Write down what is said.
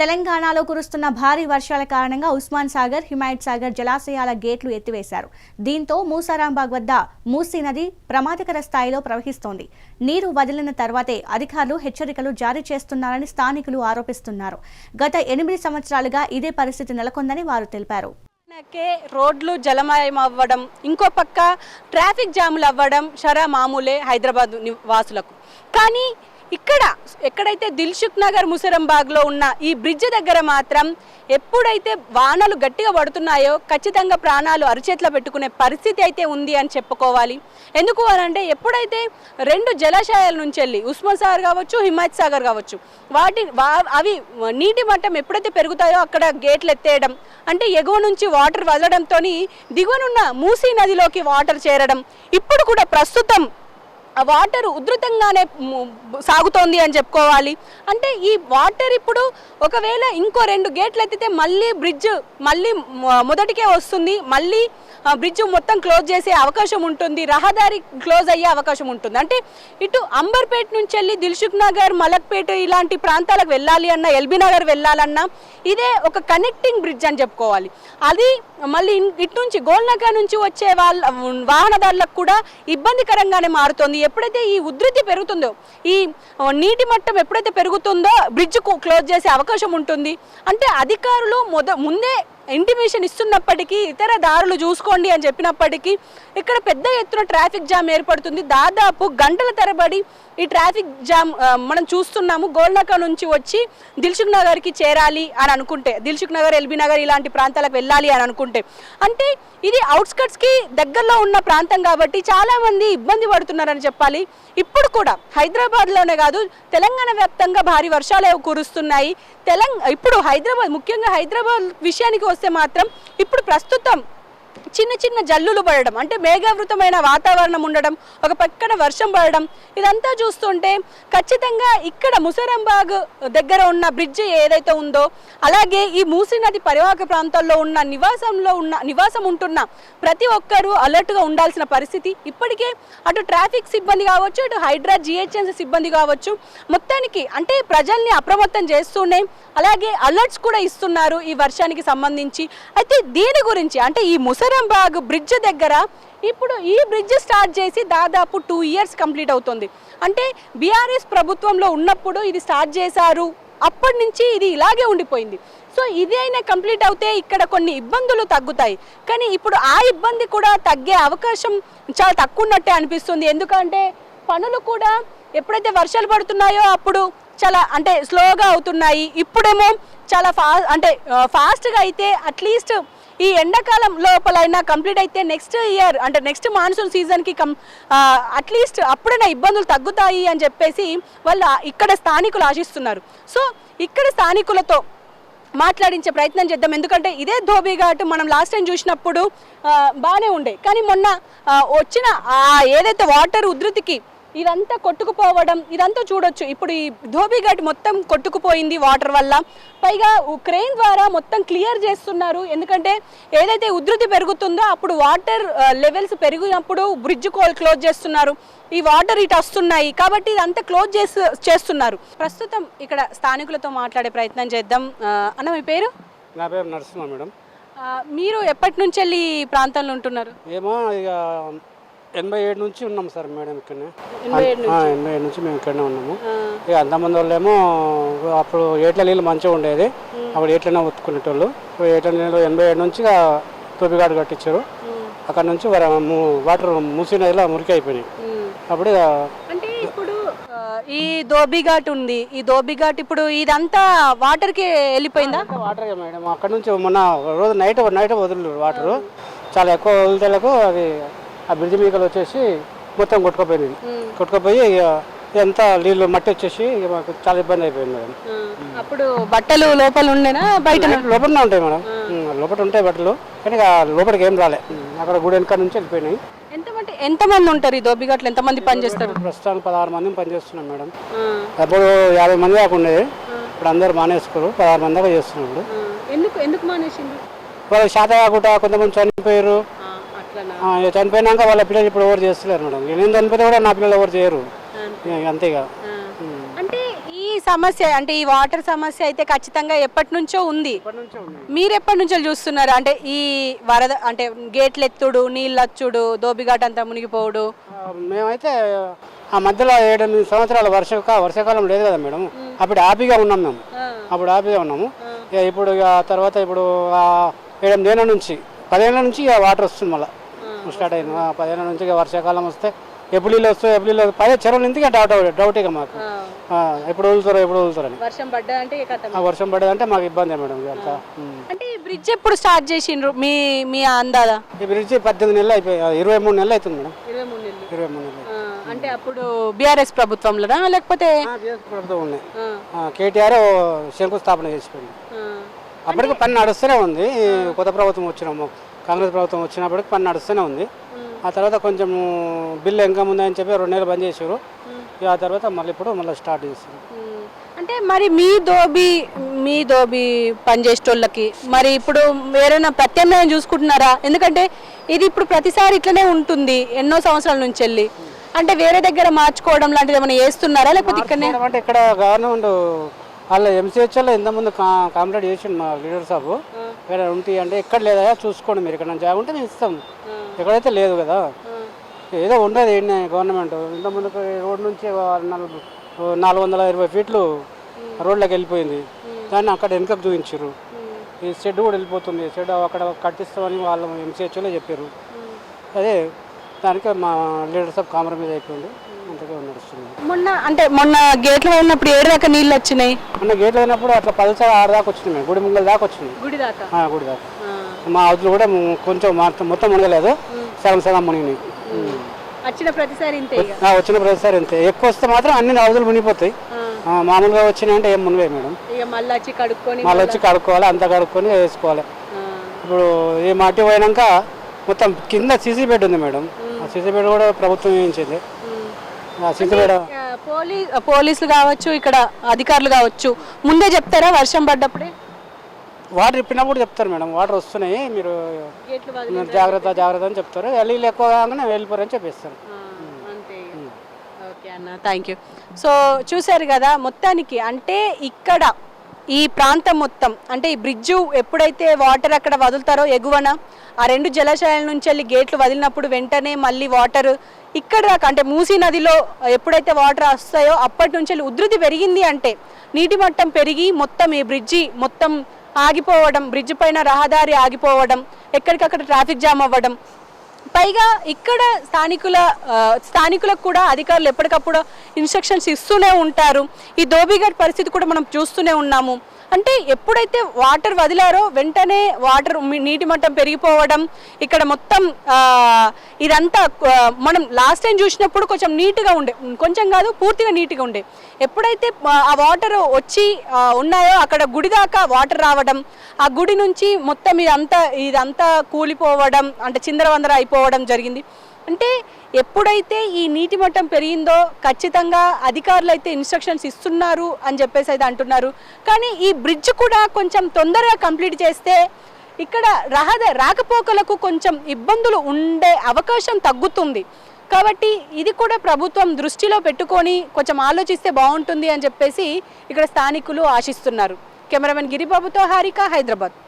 తెలంగాణలో కురుస్తున్న భారీ వర్షాల కారణంగా ఉస్మాన్ సాగర్ హిమాయత్ సాగర్ జలాశయాల గేట్లు ఎత్తివేశారు. దీంతో మూసారాంబాగ్ వద్ద మూసీ నది ప్రమాదకర స్థాయిలో ప్రవహిస్తోంది. నీరు వదిలిన తర్వాతే అధికారులు హెచ్చరికలు జారీ చేస్తున్నారని స్థానికులు ఆరోపిస్తున్నారు. గత ఎనిమిది సంవత్సరాలుగా ఇదే పరిస్థితి నెలకొందని వారు తెలిపారు. రోడ్లు జలమయం అవ్వడం ఇంకో పక్క ట్రాఫిక్ జాములు అవ్వడం షరా మామూలే హైదరాబాద్ ని- వాసులకు కానీ ఇక్కడ ఎక్కడైతే దిల్సుఖ్ నగర్ ముసరంబాగ్లో ఉన్న ఈ బ్రిడ్జ్ దగ్గర మాత్రం ఎప్పుడైతే వానలు గట్టిగా పడుతున్నాయో ఖచ్చితంగా ప్రాణాలు అరిచేతిలో పెట్టుకునే పరిస్థితి అయితే ఉంది అని చెప్పుకోవాలి. ఎందుకు అని అంటే ఎప్పుడైతే రెండు జలాశయాల నుంచి వెళ్ళి ఉస్మాన్ సాగర్ కావచ్చు హిమాయత్ సాగర్ కావచ్చు వాటి వా- అవి నీటి మట్టం ఎప్పుడైతే పెరుగుతాయో అక్కడ గేట్లు ఎత్తేయడం అంటే ఎగువ నుంచి వాటర్ వదలడంతో దిగువనున్న మూసీ నదిలోకి వాటర్ చేరడం ఇప్పుడు కూడా ప్రస్తుతం వాటర్ ఉధృతంగానే సాగుతోంది అని చెప్పుకోవాలి. అంటే ఈ వాటర్ ఇప్పుడు ఒకవేళ ఇంకో రెండు గేట్లు ఎత్తితే మళ్ళీ బ్రిడ్జ్ మళ్ళీ మొదటికే వస్తుంది. మళ్ళీ బ్రిడ్జ్ మొత్తం క్లోజ్ చేసే అవకాశం ఉంటుంది. రహదారి క్లోజ్ అయ్యే అవకాశం ఉంటుంది. అంటే ఇటు అంబర్పేట్ నుంచి వెళ్ళి దిల్సుఖ్ నగర్ మలక్పేట ఇలాంటి ప్రాంతాలకు వెళ్ళాలి అన్న ఎల్బీ నగర్ వెళ్ళాలన్నా ఇదే ఒక కనెక్టింగ్ బ్రిడ్జ్ అని చెప్పుకోవాలి. అది మళ్ళీ ఇటు నుంచి గోల్నగర్ నుంచి వచ్చే వాళ్ళ వాహనదారులకు కూడా ఇబ్బందికరంగానే మారుతుంది. ఎప్పుడైతే ఈ ఉధృతి పెరుగుతుందో ఈ నీటి మట్టం ఎప్పుడైతే పెరుగుతుందో బ్రిడ్జ్ క్లోజ్ చేసే అవకాశం ఉంటుంది. అంటే అధికారులు మొద ముందే ఇంటిమేషన్ ఇస్తున్నప్పటికీ ఇతర దారులు చూసుకోండి అని చెప్పినప్పటికీ ఇక్కడ పెద్ద ఎత్తున ట్రాఫిక్ జామ్ ఏర్పడుతుంది. దాదాపు గంటల తరబడి ఈ ట్రాఫిక్ జామ్ మనం చూస్తున్నాము. గోల్నక నుంచి వచ్చి దిల్సుఖ్ నగర్కి చేరాలి అని అనుకుంటే దిల్సుఖ్ నగర్ ఎల్బీ నగర్ ఇలాంటి ప్రాంతాలకు వెళ్ళాలి అని అనుకుంటే అంటే ఇది అవుట్స్కట్స్కి దగ్గరలో ఉన్న ప్రాంతం కాబట్టి చాలామంది ఇబ్బంది పడుతున్నారని చెప్పాలి. ఇప్పుడు కూడా హైదరాబాద్లోనే కాదు తెలంగాణ వ్యాప్తంగా భారీ వర్షాలు కురుస్తున్నాయి. తెలంగాణ ఇప్పుడు హైదరాబాద్ ముఖ్యంగా హైదరాబాద్ విషయానికి వస్తే మాత్రం ఇప్పుడు ప్రస్తుతం చిన్న చిన్న జల్లులు పడడం అంటే మేఘావృతమైన వాతావరణం ఉండడం ఒక పక్కన వర్షం పడడం ఇదంతా చూస్తుంటే ఖచ్చితంగా ఇక్కడ ముసరంబాగ్ దగ్గర ఉన్న బ్రిడ్జ్ ఏదైతే ఉందో అలాగే ఈ మూసీ నది పరివాహక ప్రాంతాల్లో ఉన్న నివాసంలో ఉన్న నివాసం ఉంటున్న ప్రతి ఒక్కరూ అలర్ట్గా ఉండాల్సిన పరిస్థితి. ఇప్పటికే అటు ట్రాఫిక్ సిబ్బంది కావచ్చు అటు హైడ్రా జిహెచ్ఎంసీ సిబ్బంది కావచ్చు మొత్తానికి అంటే ప్రజల్ని అప్రమత్తం చేస్తూనే అలాగే అలర్ట్స్ కూడా ఇస్తున్నారు ఈ వర్షానికి సంబంధించి. అయితే దీని గురించి అంటే ఈ ముసరంబాగ్ బ్రిడ్జ్ దగ్గర ఇప్పుడు ఈ బ్రిడ్జ్ స్టార్ట్ చేసి దాదాపు టూ ఇయర్స్ కంప్లీట్ అవుతుంది. అంటే బీఆర్ఎస్ ప్రభుత్వంలో ఉన్నప్పుడు ఇది స్టార్ట్ చేశారు. అప్పటి నుంచి ఇది ఇలాగే ఉండిపోయింది. సో ఇది అయినా కంప్లీట్ అవుతే ఇక్కడ కొన్ని ఇబ్బందులు తగ్గుతాయి. కానీ ఇప్పుడు ఆ ఇబ్బంది కూడా తగ్గే అవకాశం చాలా తక్కువ ఉన్నట్టే అనిపిస్తుంది. ఎందుకంటే పనులు కూడా ఎప్పుడైతే వర్షాలు పడుతున్నాయో అప్పుడు చాలా అంటే స్లోగా అవుతున్నాయి. ఇప్పుడేమో చాలా ఫా అంటే ఫాస్ట్గా అయితే అట్లీస్ట్ ఈ ఎండాకాలం లోపలైనా కంప్లీట్ అయితే నెక్స్ట్ ఇయర్ అంటే నెక్స్ట్ మాన్సూన్ సీజన్కి కం అట్లీస్ట్ అప్పుడైనా ఇబ్బందులు తగ్గుతాయి అని చెప్పేసి వాళ్ళు ఇక్కడ స్థానికులు ఆశిస్తున్నారు. సో ఇక్కడ స్థానికులతో మాట్లాడించే ప్రయత్నం చేద్దాం. ఎందుకంటే ఇదే ధోబీఘాట్ మనం లాస్ట్ టైం చూసినప్పుడు బాగానే ఉండే. కానీ మొన్న వచ్చిన ఆ ఏదైతే వాటర్ ఉధృతికి ఇదంతా కొట్టుకుపోవడం ఇదంతా చూడొచ్చు. ఇప్పుడు ఈ ధోబీఘాట్ మొత్తం కొట్టుకుపోయింది వాటర్ వల్ల. పైగా క్రెయిన్ ద్వారా మొత్తం క్లియర్ చేస్తున్నారు. ఎందుకంటే ఏదైతే ఉధృతి పెరుగుతుందో అప్పుడు వాటర్ లెవెల్స్ పెరిగినప్పుడు బ్రిడ్జ్ కోల్ క్లోజ్ చేస్తున్నారు. ఈ వాటర్ ఇటు వస్తున్నాయి. కాబట్టి ఇదంతా క్లోజ్ చేసి చేస్తున్నారు. ప్రస్తుతం ఇక్కడ స్థానికులతో మాట్లాడే ప్రయత్నం చేద్దాం. అన్న మీ పేరు? నా పేరు నరసింహ మేడం. మీరు ఎప్పటి నుంచి వెళ్ళి ఈ ప్రాంతంలో ఉంటున్నారు? ఏమో ఇక ఎనభై ఏడు నుంచి ఉన్నాం సార్ మేడం ఇక్కడనే. ఎనభై ఏడు నుంచి? మేము ఇక్కడనే ఉన్నాము. ఇక అంతమంది వాళ్ళేమో అప్పుడు ఏట్ల నీళ్ళు మంచిగా ఉండేది. అప్పుడు ఏట్లనే ఒత్తుకునేటోళ్ళు ఏట్ల నీళ్ళు ఎనభై ఏడు నుంచి తోపిగాడు కట్టించారు. అక్కడ నుంచి వాటర్ మూసి నదిలో మురికి అయిపోయినాయి. అప్పుడు అంటే ఇప్పుడు ఈ దోబిఘాట్ ఉంది. ఈ దోబిఘాట్ ఇప్పుడు ఇదంతా వాటర్కి వెళ్ళిపోయిందా వాటరే మేడం. అక్కడ నుంచి మొన్న రోజు నైట్ నైట్ వదిలేదు వాటర్. చాలా ఎక్కువ వదిలేలకు అది ఆ బ్రిడ్జ్ మీదకి వచ్చేసి మొత్తం కొట్టుకుపోయింది. కొట్టుకుపోయి ఇక ఇదంతా నీళ్ళు మట్టి వచ్చేసి ఇక మాకు చాలా ఇబ్బంది అయిపోయింది మేడం. అప్పుడు బట్టలు లోపల ఉండేనా? బయట లోపలనే ఉంటాయి మేడం. లోపల ఉంటాయి బట్టలు కానీ ఇక లోపలికి ఏం రాలే. అక్కడ గుడి వెనక నుంచి వెళ్ళిపోయినాయి. ఎంతమంది ఎంతమంది ఉంటారు ఈ దోబిఘాట్లో ఎంతమంది పనిచేస్తారు ప్రస్తుతానికి పదహారు మంది పనిచేస్తున్నాం మేడం. అప్పుడు యాభై మంది దాకా ఉండేది ఇప్పుడు అందరు మానేసుకోరు. పదహారు మంది దాకా చేస్తున్నాం ఎందుకు ఎందుకు మానేసింది వాళ్ళకి శాత కాకుండా కొంతమంది చనిపోయారు. చనిపోయినాక వాళ్ళ పిల్లలు ఇప్పుడు ఎవరు చేస్తలేరు మేడం. నేను చనిపోతే కూడా నా పిల్లలు ఎవరు చేయరు. అంతేగా అంటే ఈ సమస్య అంటే ఈ వాటర్ సమస్య అయితే ఖచ్చితంగా ఎప్పటి నుంచో ఉంది. మీరు ఎప్పటి నుంచో చూస్తున్నారు? అంటే ఈ వరద అంటే గేట్లు ఎత్తుడు నీళ్ళు వచ్చుడు దోబిఘాట్ అంతా మునిగిపోవుడు. మేమైతే ఆ మధ్యలో ఏడెనిమిది సంవత్సరాల వర్షక వర్షాకాలం లేదు కదా మేడం. అప్పుడు హ్యాపీగా ఉన్నాం మేము. అప్పుడు హ్యాపీగా ఉన్నాము. ఇప్పుడు తర్వాత ఇప్పుడు ఏడెనిమిది ఏళ్ళ నుంచి పదేళ్ళ నుంచి వాటర్ వస్తుంది మళ్ళీ. స్టార్ట్ అయింది. ఆ పదేళ్ళ నుంచి ఇక వర్షాకాలం వస్తే ఎప్పుడు నీళ్ళు వస్తాయి ఎప్పుడు నీళ్ళు పదే చెరువులు ఇంటికి డౌట్ డౌట్ ఇక మాకు. ఆ, ఎప్పుడు వదులుతారో ఎప్పుడు వదులుతారని వర్షం పడ్డా అంటే ఇక కథం. ఆ వర్షం పడేదంటే మాకు ఇబ్బంది మేడం ఉమ్. అంటే ఈ బ్రిడ్జ్ ఎప్పుడు స్టార్ట్ చేసిండ్రు? మీ మీ అందాదా? ఈ బ్రిడ్జి పద్దెనిమిది నెలలు అయిపోయి ఇరవై మూడు నెలలు అవుతుంది మేడం. ఇరవై మూడు నెలలు. ఇరవై మూడు నెలలు అంటే అప్పుడు బీఆర్ఎస్ ప్రభుత్వంలోనా? లేకపోతే ఆ, BS ప్రభుత్వం ఉన్నాయి ఆ, కేటీఆర్ శంకుస్థాపన చేసిపోయింది. ఆ. అప్పటికి పని నడుస్తూనే ఉంది. ఈ కొత్త ప్రభుత్వం వచ్చినాము కాంగ్రెస్ ప్రభుత్వం వచ్చినప్పటికి పని నడుస్తూనే ఉంది. ఆ తర్వాత కొంచెం బిల్లు ఇంకా ఉందని చెప్పి రెండు నెలలు బంద్ చేసారు ఆ తర్వాత మళ్ళీ ఇప్పుడు మళ్ళీ స్టార్ట్ చేస్తారు. అంటే మరి మీ దోబి మీ దోబి పనిచేసేటోళ్ళకి మరి ఇప్పుడు వేరేనా ప్రత్యామ్నాయం చూసుకుంటున్నారా? ఎందుకంటే ఇది ఇప్పుడు ప్రతిసారి ఇట్లనే ఉంటుంది ఎన్నో సంవత్సరాల నుంచి వెళ్ళి. అంటే వేరే దగ్గర మార్చుకోవడం లాంటిది ఏమైనా చేస్తున్నారా? లేకపోతే అంటే ఇక్కడ గవర్నమెంట్ వాళ్ళ ఎంసీహెచ్లో ఇంతకుముందు కా కంప్లీట్ చేసిండు మా లీడర్ సాబు. ఇక్కడ ఉంటాయి అంటే ఎక్కడ లేదా చూసుకోండి మీరు. ఇక్కడ జాగా ఉంటే మేము ఇస్తాం. ఎక్కడైతే లేదు కదా. ఏదో ఉండదు ఏంటి గవర్నమెంట్. ఇంతకుముందు రోడ్ నుంచి నాలుగు నాలుగు వందల ఇరవై ఫీట్లు రోడ్లోకి వెళ్ళిపోయింది. దాన్ని అక్కడ వెనుకకు చూపించారు ఈ షెడ్ కూడా వెళ్ళిపోతుంది. షెడ్ అక్కడ కట్టిస్తామని వాళ్ళు ఎంసీహెచ్లో చెప్పారు అదే దానికి మా లీడర్ సాబ్ కాంప్రమైజ్ అయిపోయింది. అంతగా నడుస్తుంది. మొన్న అంటే మొన్న గేట్లు ఉన్నప్పుడు ఏడు దాకా నీళ్ళు వచ్చినాయి? మొన్న గేట్లు అయినప్పుడు అట్లా పల్సర్ ఆరు దాకా వచ్చినాయి మేము. గుడి ముంగల దాకా వచ్చినాయి. గుడి దాకా? ఆ, గుడి దాకా. మా అవతులు కూడా ము- కొంచెం మొత్తం మొత్తం మునగలేదు. సగం సగం మునిగినాయి. వచ్చిన ప్రతిసారి ఇంతే ఇక? ఆ, వచ్చిన ప్రతిసారి అంతే ఎక్కువ వస్తే మాత్రం అన్ని అవతులు మునిగిపోతాయి. ఆ, మామూలుగా వచ్చినాయి అంటే ఏం మునిగాయి మేడం. ఇక మళ్ళీ వచ్చి కడుక్కొని మళ్ళీ వచ్చి కడుక్కోవాలి అంతా కడుక్కొని వేసుకోవాలి. ఇప్పుడు ఈ మట్టి పోయినాక మొత్తం కింద సీసీ బెడ్ ఉంది మేడం. ఆ బెడ్ కూడా ప్రభుత్వం వేయించింది పోలీస్ పోలీసులు కావచ్చు ఇక్కడ అధికారులు కావచ్చు ముందే చెప్తారా వర్షం పడ్డప్పుడే? వాటర్ ఇప్పినప్పుడు చెప్తారు మేడం. వాటర్ వస్తున్నాయి మీరు జాగ్రత్త జాగ్రత్త అని చెప్తారు. నీళ్ళు ఎక్కువ కాగానే వెళ్ళిపోరని చెప్పేస్తారు. అంతే. ఓకే అన్న థ్యాంక్ యూ సో చూశారు కదా మొత్తానికి అంటే ఇక్కడ ఈ ప్రాంతం మొత్తం అంటే ఈ బ్రిడ్జు ఎప్పుడైతే వాటర్ అక్కడ వదులుతారో ఎగువన ఆ రెండు జలాశయాల నుంచి వెళ్ళి గేట్లు వదిలినప్పుడు వెంటనే మళ్ళీ వాటర్ ఇక్కడ దాకా అంటే మూసీ నదిలో ఎప్పుడైతే వాటర్ వస్తాయో అప్పటి నుంచి వెళ్ళి ఉధృతి పెరిగింది అంటే నీటి మట్టం పెరిగి మొత్తం ఈ బ్రిడ్జి మొత్తం ఆగిపోవడం బ్రిడ్జ్ పైన రహదారి ఆగిపోవడం ఎక్కడికక్కడ ట్రాఫిక్ జామ్ అవ్వడం పైగా ఇక్కడ స్థానికుల స్థానికులకు కూడా అధికారులు ఎప్పటికప్పుడు ఇన్స్ట్రక్షన్స్ ఇస్తూనే ఉంటారు. ఈ దోబిఘాట్ పరిస్థితి కూడా మనం చూస్తూనే ఉన్నాము. అంటే ఎప్పుడైతే వాటర్ వదిలారో వెంటనే వాటర్ నీటి మట్టం పెరిగిపోవడం ఇక్కడ మొత్తం ఇదంతా మనం లాస్ట్ టైం చూసినప్పుడు కొంచెం నీట్గా ఉండే కొంచెం కాదు పూర్తిగా నీట్గా ఉండే. ఎప్పుడైతే ఆ, వాటర్ వచ్చి ఉన్నాయో అక్కడ గుడి దాకా వాటర్ రావడం ఆ గుడి నుంచి మొత్తం ఇదంతా ఇదంతా కూలిపోవడం అంటే చిందరవందర అయిపోవడం జరిగింది. అంటే ఎప్పుడైతే ఈ నీటి మట్టం పెరిగిందో ఖచ్చితంగా అధికారులు అయితే ఇన్స్ట్రక్షన్స్ ఇస్తున్నారు అని చెప్పేసి అయితే అంటున్నారు. కానీ ఈ బ్రిడ్జ్ కూడా కొంచెం తొందరగా కంప్లీట్ చేస్తే ఇక్కడ రహద రాకపోకలకు కొంచెం ఇబ్బందులు ఉండే అవకాశం తగ్గుతుంది. కాబట్టి ఇది కూడా ప్రభుత్వం దృష్టిలో పెట్టుకొని కొంచెం ఆలోచిస్తే బాగుంటుంది అని చెప్పేసి ఇక్కడ స్థానికులు ఆశిస్తున్నారు. కెమెరామెన్ గిరిబాబుతో హారిక హైదరాబాద్.